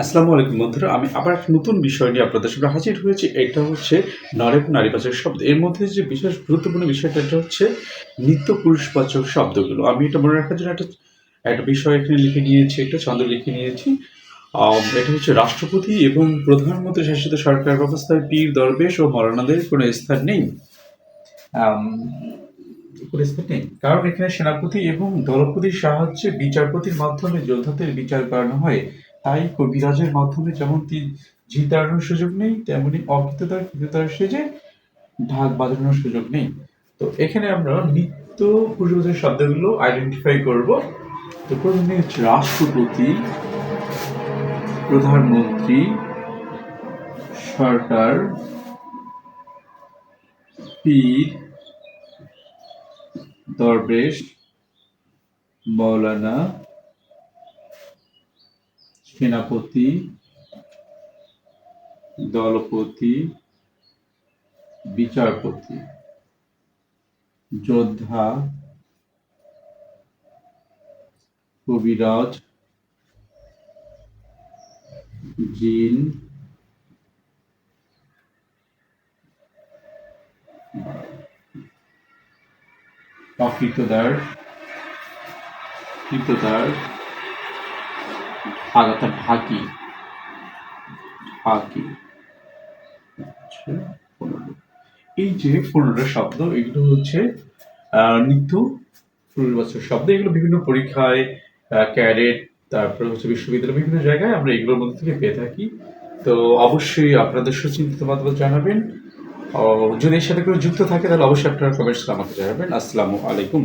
আসসালামু আলাইকুম বন্ধুরা, আমি আবার একটা নতুন বিষয় নিয়ে আপনাদের সামনে হাজির হয়েছি। এটা হচ্ছে নারী এবং নারীবাচক শব্দ। এর মধ্যে যে বিশেষ গুরুত্বপূর্ণ বিষয়টা, এটা হচ্ছে নিত্য পুরুষবাচক শব্দগুলো। আমি এটা মনে রাখার জন্য একটা একটা বিষয় এখানে লিখে নিয়েছি, একটা ছন্দ লিখে নিয়েছি। এটা হচ্ছে রাষ্ট্রপতি এবং প্রধানমন্ত্রী শাসিত সরকার ব্যবস্থায় পীর, দরবেশ ও মরানাদের কোনো স্থান নেই। নেই। কারণ এখানে সেনাপতি এবং দলপতির সাহায্যে বিচারপতির মাধ্যমে যোদ্ধাদের বিচার করানো হয়। তাই কবিরাজের মাধ্যমে যেমন তীর ঝিল তাড়ানোর সুযোগ নেই, তেমনি অকৃততার কৃততার সেজে ঢাক বাজানোর সুযোগ নেই। তো এখানে আমরা নিত্য পুরুষবাচক শব্দগুলো আইডেন্টিফাই করব। তো প্রথমে হচ্ছে রাষ্ট্রপতি, প্রধানমন্ত্রী, সরকার, পীর, দরবেশ, মৌলানা সেনাপতি দলপতি বিচারপতি যোদ্ধা কবিরাজ জিন অকৃতদার কৃতদার আগাতা ঢাকি ঢাকি আচ্ছা, এই যে পনেরোটা শব্দ এগুলো হচ্ছে নিত্য পূর্ববছর শব্দ। এগুলো বিভিন্ন পরীক্ষায় ক্যাডেট তারপরে হচ্ছে বিশ্ববিদ্যালয় বিভিন্ন জায়গায় আমরা এগুলোর মধ্যে থেকে পেয়ে থাকি। তো অবশ্যই আপনাদের সুচিন্তিত মতামত জানাবেন। যদি এর সাথে করে যুক্ত থাকে তাহলে অবশ্যই আপনারা কমেন্টস আমাকে জানাবেন। আসসালামু আলাইকুম।